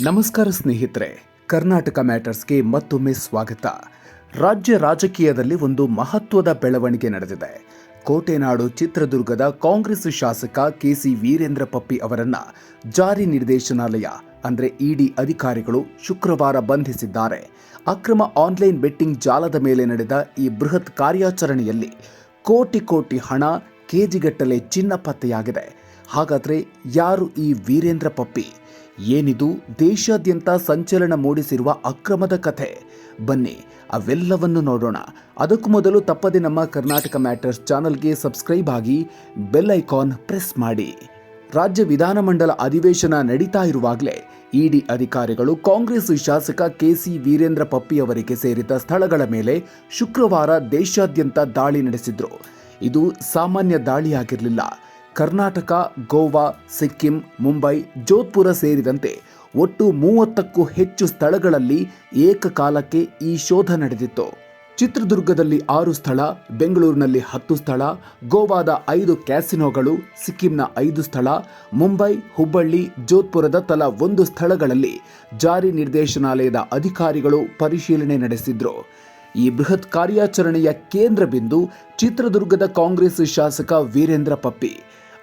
ನಮಸ್ಕಾರ ಸ್ನೇಹಿತರೆ, ಕರ್ನಾಟಕ ಮ್ಯಾಟರ್ಸ್ಗೆ ಮತ್ತೊಮ್ಮೆ ಸ್ವಾಗತ. ರಾಜ್ಯ ರಾಜಕೀಯದಲ್ಲಿ ಒಂದು ಮಹತ್ವದ ಬೆಳವಣಿಗೆ ನಡೆದಿದೆ. ಕೋಟೆನಾಡು ಚಿತ್ರದುರ್ಗದ ಕಾಂಗ್ರೆಸ್ ಶಾಸಕ ಕೆಸಿ ವೀರೇಂದ್ರ ಪಪ್ಪಿ ಅವರನ್ನ ಜಾರಿ ನಿರ್ದೇಶನಾಲಯ, ಅಂದ್ರೆ ಇಡಿ ಅಧಿಕಾರಿಗಳು ಶುಕ್ರವಾರ ಬಂಧಿಸಿದ್ದಾರೆ. ಅಕ್ರಮ ಆನ್ಲೈನ್ ಬೆಟ್ಟಿಂಗ್ ಜಾಲದ ಮೇಲೆ ನಡೆದ ಈ ಬೃಹತ್ ಕಾರ್ಯಾಚರಣೆಯಲ್ಲಿ ಕೋಟಿ ಕೋಟಿ ಹಣ ಕೆಜಿಗಟ್ಟಲೆ ಚಿನ್ನ ಪತ್ತೆಯಾಗಿದೆ. ಹಾಗಾದ್ರೆ ಯಾರು ಈ ವೀರೇಂದ್ರ ಪಪ್ಪಿ? ಏನಿದು ದೇಶಾದ್ಯಂತ ಸಂಚಲನ ಮೂಡಿಸಿರುವ ಅಕ್ರಮದ ಕಥೆ? ಬನ್ನಿ, ಅವೆಲ್ಲವನ್ನು ನೋಡೋಣ. ಅದಕ್ಕೂ ಮೊದಲು ತಪ್ಪದೆ ನಮ್ಮ ಕರ್ನಾಟಕ ಮ್ಯಾಟರ್ಸ್ ಚಾನಲ್ಗೆ ಸಬ್ಸ್ಕ್ರೈಬ್ ಆಗಿ ಬೆಲ್ ಐಕಾನ್ ಪ್ರೆಸ್ ಮಾಡಿ. ರಾಜ್ಯ ವಿಧಾನಮಂಡಲ ಅಧಿವೇಶನ ನಡೀತಾ ಇರುವಾಗಲೇ ಇಡಿ ಅಧಿಕಾರಿಗಳು ಕಾಂಗ್ರೆಸ್ ಶಾಸಕ ಕೆಸಿ ವೀರೇಂದ್ರ ಪಪ್ಪಿ ಅವರಿಗೆ ಸೇರಿದ ಸ್ಥಳಗಳ ಮೇಲೆ ಶುಕ್ರವಾರ ದೇಶಾದ್ಯಂತ ದಾಳಿ ನಡೆಸಿದ್ರು. ಇದು ಸಾಮಾನ್ಯ ದಾಳಿಯಾಗಿರಲಿಲ್ಲ. ಕರ್ನಾಟಕ, ಗೋವಾ, ಸಿಕ್ಕಿಂ, ಮುಂಬೈ, ಜೋಧ್ಪುರ ಸೇರಿದಂತೆ ಒಟ್ಟು ಮೂವತ್ತಕ್ಕೂ ಹೆಚ್ಚು ಸ್ಥಳಗಳಲ್ಲಿ ಏಕಕಾಲಕ್ಕೆ ಈ ಶೋಧ ನಡೆದಿತ್ತು. ಚಿತ್ರದುರ್ಗದಲ್ಲಿ ಆರು ಸ್ಥಳ, ಬೆಂಗಳೂರಿನಲ್ಲಿ ಹತ್ತು ಸ್ಥಳ, ಗೋವಾದ ಐದು ಕ್ಯಾಸಿನೋಗಳು, ಸಿಕ್ಕಿಂನ ಐದು ಸ್ಥಳ, ಮುಂಬೈ, ಹುಬ್ಬಳ್ಳಿ, ಜೋಧ್ಪುರದ ತಲಾ ಒಂದು ಸ್ಥಳಗಳಲ್ಲಿ ಜಾರಿ ನಿರ್ದೇಶನಾಲಯದ ಅಧಿಕಾರಿಗಳು ಪರಿಶೀಲನೆ ನಡೆಸಿದ್ರು. ಈ ಬೃಹತ್ ಕಾರ್ಯಾಚರಣೆಯ ಕೇಂದ್ರ ಬಿಂದು ಚಿತ್ರದುರ್ಗದ ಕಾಂಗ್ರೆಸ್ ಶಾಸಕ ವೀರೇಂದ್ರ ಪಪ್ಪಿ.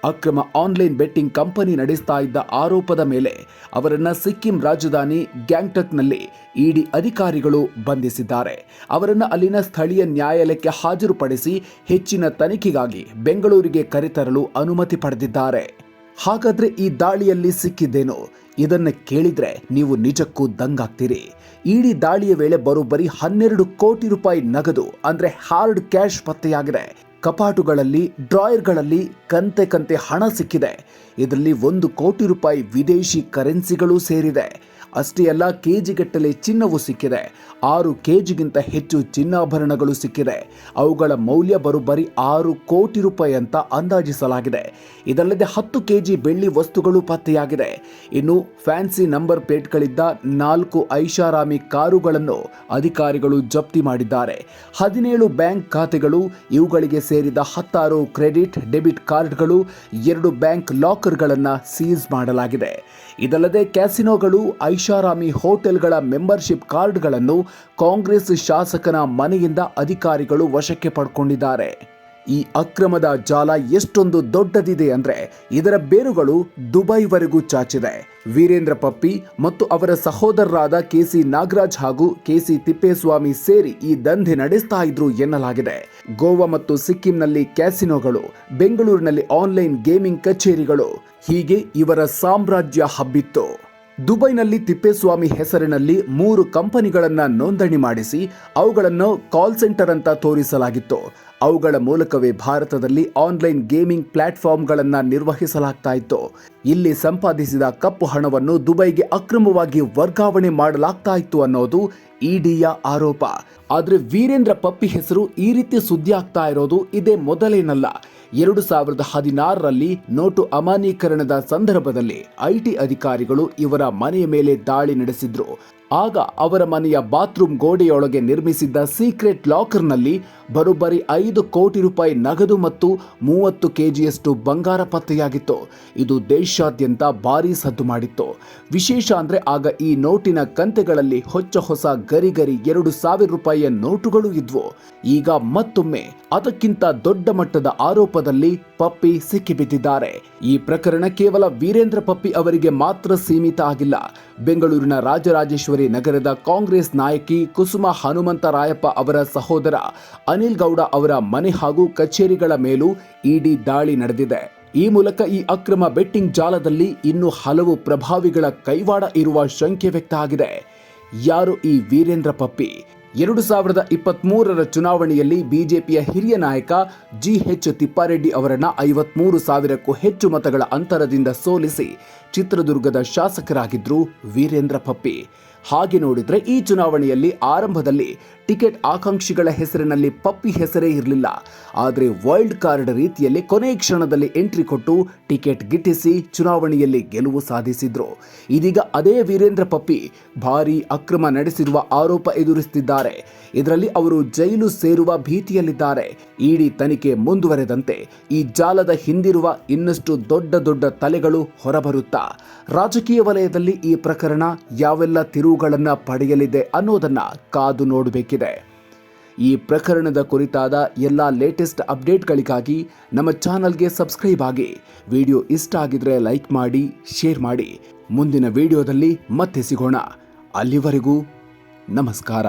ಅಕ್ರಮ ಆನ್ಲೈನ್ ಬೆಟ್ಟಿಂಗ್ ಕಂಪನಿ ನಡೆಸ್ತಾ ಇದ್ದ ಆರೋಪದ ಮೇಲೆ ಅವರನ್ನು ಸಿಕ್ಕಿಂ ರಾಜಧಾನಿ ಗ್ಯಾಂಗ್ಟಕ್ನಲ್ಲಿ ಇಡಿ ಅಧಿಕಾರಿಗಳು ಬಂಧಿಸಿದ್ದಾರೆ. ಅವರನ್ನು ಅಲ್ಲಿನ ಸ್ಥಳೀಯ ನ್ಯಾಯಾಲಯಕ್ಕೆ ಹಾಜರುಪಡಿಸಿ ಹೆಚ್ಚಿನ ತನಿಖೆಗಾಗಿ ಬೆಂಗಳೂರಿಗೆ ಕರೆತರಲು ಅನುಮತಿ ಪಡೆದಿದ್ದಾರೆ. ಹಾಗಾದ್ರೆ ಈ ದಾಳಿಯಲ್ಲಿ ಸಿಕ್ಕಿದ್ದೇನು? ಇದನ್ನು ಕೇಳಿದ್ರೆ ನೀವು ನಿಜಕ್ಕೂ ದಂಗಾಗ್ತೀರಿ. ಇಡಿ ದಾಳಿಯ ವೇಳೆ ಬರೋಬ್ಬರಿ ಹನ್ನೆರಡು ಕೋಟಿ ರೂಪಾಯಿ ನಗದು ಅಂದ್ರೆ ಹಾರ್ಡ್ ಕ್ಯಾಶ್ ಪತ್ತೆಯಾಗಿದೆ. ಕಪಾಟುಗಳಲ್ಲಿ ಡ್ರಾಯರ್ಗಳಲ್ಲಿ ಕಂತೆ ಕಂತೆ ಹಣ ಸಿಕ್ಕಿದೆ. ಇದರಲ್ಲಿ ಒಂದು ಕೋಟಿ ರೂಪಾಯಿ ವಿದೇಶಿ ಕರೆನ್ಸಿಗಳು ಸೇರಿದೆ. ಅಷ್ಟೇ ಅಲ್ಲ, ಕೆಜಿಗಟ್ಟಲೆ ಚಿನ್ನವು ಸಿಕ್ಕಿದೆ. ಆರು ಕೆಜಿಗಿಂತ ಹೆಚ್ಚು ಚಿನ್ನಾಭರಣಗಳು ಸಿಕ್ಕಿದೆ. ಅವುಗಳ ಮೌಲ್ಯ ಬರೋಬ್ಬರಿ ಆರು ಕೋಟಿ ರೂಪಾಯಿ ಅಂತ ಅಂದಾಜಿಸಲಾಗಿದೆ. ಇದಲ್ಲದೆ ಹತ್ತು ಕೆಜಿ ಬೆಳ್ಳಿ ವಸ್ತುಗಳು ಪತ್ತೆಯಾಗಿದೆ. ಇನ್ನು ಫ್ಯಾನ್ಸಿ ನಂಬರ್ ಪ್ಲೇಟ್ಗಳಿದ್ದ ನಾಲ್ಕು ಐಷಾರಾಮಿ ಕಾರುಗಳನ್ನು ಅಧಿಕಾರಿಗಳು ಜಪ್ತಿ ಮಾಡಿದ್ದಾರೆ. ಹದಿನೇಳು ಬ್ಯಾಂಕ್ ಖಾತೆಗಳು, ಇವುಗಳಿಗೆ ಸೇರಿದ ಹತ್ತಾರು ಕ್ರೆಡಿಟ್, ಡೆಬಿಟ್ ಕಾರ್ಡ್ಗಳು, ಎರಡು ಬ್ಯಾಂಕ್ ಲಾಕರ್ಗಳನ್ನು ಸೀಸ್ ಮಾಡಲಾಗಿದೆ. ಇದಲ್ಲದೆ ಕ್ಯಾಸಿನೋಗಳು ಐಷಾರಾಮಿ ಹೋಟೆಲ್ಗಳ ಮೆಂಬರ್ಶಿಪ್ ಕಾರ್ಡ್ಗಳನ್ನು ಕಾಂಗ್ರೆಸ್ ಶಾಸಕನ ಮನೆಯಿಂದ ಅಧಿಕಾರಿಗಳು ವಶಕ್ಕೆ ಪಡ್ಕೊಂಡಿದ್ದಾರೆ. ಈ ಅಕ್ರಮದ ಜಾಲ ಎಷ್ಟೊಂದು ದೊಡ್ಡದಿದೆ ಅಂದ್ರೆ ಇದರ ಬೇರುಗಳು ದುಬೈವರೆಗೂ ಚಾಚಿದೆ. ವೀರೇಂದ್ರ ಪಪ್ಪಿ ಮತ್ತು ಅವರ ಸಹೋದರರಾದ ಕೆಸಿ ನಾಗರಾಜ್ ಹಾಗೂ ಕೆಸಿ ತಿಪ್ಪೇಸ್ವಾಮಿ ಸೇರಿ ಈ ದಂಧೆ ನಡೆಸ್ತಾ ಇದ್ರು ಎನ್ನಲಾಗಿದೆ. ಗೋವಾ ಮತ್ತು ಸಿಕ್ಕಿಂನಲ್ಲಿ ಕ್ಯಾಸಿನೋಗಳು, ಬೆಂಗಳೂರಿನಲ್ಲಿ ಆನ್ಲೈನ್ ಗೇಮಿಂಗ್ ಕಚೇರಿಗಳು, ಹೀಗೆ ಇವರ ಸಾಮ್ರಾಜ್ಯ ಹಬ್ಬಿತ್ತು. ದುಬೈನಲ್ಲಿ ತಿಪ್ಪೇಸ್ವಾಮಿ ಹೆಸರಿನಲ್ಲಿ ಮೂರು ಕಂಪನಿಗಳನ್ನು ನೋಂದಣಿ ಮಾಡಿಸಿ ಅವುಗಳನ್ನು ಕಾಲ್ ಸೆಂಟರ್ ಅಂತ ತೋರಿಸಲಾಗಿತ್ತು. ಅವುಗಳ ಮೂಲಕವೇ ಭಾರತದಲ್ಲಿ ಆನ್ಲೈನ್ ಗೇಮಿಂಗ್ ಪ್ಲಾಟ್ಫಾರ್ಮ್ಗಳನ್ನು ನಿರ್ವಹಿಸಲಾಗ್ತಾ ಇತ್ತು ಇಲ್ಲಿ ಸಂಪಾದಿಸಿದ ಕಪ್ಪು ಹಣವನ್ನು ದುಬೈಗೆ ಅಕ್ರಮವಾಗಿ ವರ್ಗಾವಣೆ ಮಾಡಲಾಗ್ತಾ ಇತ್ತು ಅನ್ನೋದು ಇಡಿಯ ಆರೋಪ. ಆದರೆ ವೀರೇಂದ್ರ ಪಪ್ಪಿ ಹೆಸರು ಈ ರೀತಿ ಸುದ್ದಿ ಆಗ್ತಾ ಇರೋದು ಇದೇ ಮೊದಲೇನಲ್ಲ. ಎರಡು ಸಾವಿರದ ಹದಿನಾರರಲ್ಲಿ ನೋಟು ಅಮಾನ್ಯೀಕರಣದ ಸಂದರ್ಭದಲ್ಲಿ ಐಟಿ ಅಧಿಕಾರಿಗಳು ಇವರ ಮನೆಯ ಮೇಲೆ ದಾಳಿ ನಡೆಸಿದ್ರು. ಆಗ ಅವರ ಮನೆಯ ಬಾತ್ರೂಮ್ ಗೋಡೆಯೊಳಗೆ ನಿರ್ಮಿಸಿದ್ದ ಸೀಕ್ರೆಟ್ ಲಾಕರ್ನಲ್ಲಿ ಬರೋಬ್ಬರಿ ಐದು ಕೋಟಿ ರೂಪಾಯಿ ನಗದು ಮತ್ತು ಮೂವತ್ತು ಕೆಜಿಯಷ್ಟು ಬಂಗಾರ ಪತ್ತೆಯಾಗಿತ್ತು. ಇದು ದೇಶಾದ್ಯಂತ ಭಾರೀ ಸದ್ದು ಮಾಡಿತ್ತು. ವಿಶೇಷ ಅಂದ್ರೆ ಆಗ ಈ ನೋಟಿನ ಕಂತೆಗಳಲ್ಲಿ ಹೊಚ್ಚ ಹೊಸ ಗರಿ ಗರಿ ಎರಡು ಸಾವಿರ ರೂಪಾಯಿಯ ನೋಟುಗಳು ಇದ್ವು. ಈಗ ಮತ್ತೊಮ್ಮೆ ಅದಕ್ಕಿಂತ ದೊಡ್ಡ ಮಟ್ಟದ ಆರೋಪದಲ್ಲಿ ಪಪ್ಪಿ ಸಿಕ್ಕಿಬಿದ್ದಿದ್ದಾರೆ. ಈ ಪ್ರಕರಣ ಕೇವಲ ವೀರೇಂದ್ರ ಪಪ್ಪಿ ಅವರಿಗೆ ಮಾತ್ರ ಸೀಮಿತ ಆಗಿಲ್ಲ. ಬೆಂಗಳೂರಿನ ರಾಜರಾಜೇಶ್ವರಿ ನಗರದ ಕಾಂಗ್ರೆಸ್ ನಾಯಕಿ ಕುಸುಮ ಹನುಮಂತರಾಯಪ್ಪ ಅವರ ಸಹೋದರ ಅನಿಲ್ ಗೌಡ ಅವರ ಮನೆ ಹಾಗೂ ಕಚೇರಿಗಳ ಮೇಲೂ ಇಡಿ ದಾಳಿ ನಡೆದಿದೆ. ಈ ಮೂಲಕ ಈ ಅಕ್ರಮ ಬೆಟ್ಟಿಂಗ್ ಜಾಲದಲ್ಲಿ ಇನ್ನು ಹಲವು ಪ್ರಭಾವಿಗಳ ಕೈವಾಡ ಇರುವ ಶಂಕೆ ವ್ಯಕ್ತ ಆಗಿದೆ. ಯಾರು ಈ ವೀರೇಂದ್ರ ಪಪ್ಪಿ? ಎರಡು ಸಾವಿರದ ಇಪ್ಪತ್ತ್ ಮೂರರ ಚುನಾವಣೆಯಲ್ಲಿ ಬಿಜೆಪಿಯ ಹಿರಿಯ ನಾಯಕ ಜಿ ಎಚ್ ತಿಪ್ಪಾರೆಡ್ಡಿ ಅವರನ್ನ ಐವತ್ಮೂರು ಸಾವಿರಕ್ಕೂ ಹೆಚ್ಚು ಮತಗಳ ಅಂತರದಿಂದ ಸೋಲಿಸಿ ಚಿತ್ರದುರ್ಗದ ಶಾಸಕರಾಗಿದ್ರು ವೀರೇಂದ್ರ ಪಪ್ಪಿ. ಹಾಗೆ ನೋಡಿದ್ರೆ ಈ ಚುನಾವಣೆಯಲ್ಲಿ ಆರಂಭದಲ್ಲಿ ಟಿಕೆಟ್ ಆಕಾಂಕ್ಷಿಗಳ ಹೆಸರಿನಲ್ಲಿ ಪಪ್ಪಿ ಹೆಸರೇ ಇರಲಿಲ್ಲ. ಆದರೆ ವೈಲ್ಡ್ ಕಾರ್ಡ್ ರೀತಿಯಲ್ಲಿ ಕೊನೆ ಕ್ಷಣದಲ್ಲಿ ಎಂಟ್ರಿ ಕೊಟ್ಟು ಟಿಕೆಟ್ ಗಿಟ್ಟಿಸಿ ಚುನಾವಣೆಯಲ್ಲಿ ಗೆಲುವು ಸಾಧಿಸಿದ್ರು. ಇದೀಗ ಅದೇ ವೀರೇಂದ್ರ ಪಪ್ಪಿ ಭಾರೀ ಅಕ್ರಮ ನಡೆಸಿರುವ ಆರೋಪ ಎದುರಿಸುತ್ತಿದ್ದಾರೆ ಇದರಲ್ಲಿ ಅವರು ಜೈಲು ಸೇರುವ ಭೀತಿಯಲ್ಲಿದ್ದಾರೆ. ಇಡಿ ತನಿಖೆ ಮುಂದುವರೆದಂತೆ ಈ ಜಾಲದ ಹಿಂದಿರುವ ಇನ್ನಷ್ಟು ದೊಡ್ಡ ದೊಡ್ಡ ತಲೆಗಳು ಹೊರಬರುತ್ತಾ. ರಾಜಕೀಯ ವಲಯದಲ್ಲಿ ಈ ಪ್ರಕರಣ ಯಾವೆಲ್ಲ ತಿರುವುಗಳನ್ನ ಪಡೆಯಲಿದೆ ಅನ್ನೋದನ್ನು ಕಾದು ನೋಡಬೇಕಿದೆ. ಈ ಪ್ರಕರಣದ ಕುರಿತಾದ ಎಲ್ಲ ಲೇಟೆಸ್ಟ್ ಅಪ್ಡೇಟ್ಗಳಿಗಾಗಿ ನಮ್ಮ ಚಾನಲ್ಗೆ ಸಬ್ಸ್ಕ್ರೈಬ್ ಆಗಿ ವಿಡಿಯೋ ಇಷ್ಟ ಆಗಿದ್ರೆ ಲೈಕ್ ಮಾಡಿ ಶೇರ್ ಮಾಡಿ. ಮುಂದಿನ ವಿಡಿಯೋದಲ್ಲಿ ಮತ್ತೆ ಸಿಗೋಣ. ಅಲ್ಲಿವರೆಗೂ ನಮಸ್ಕಾರ.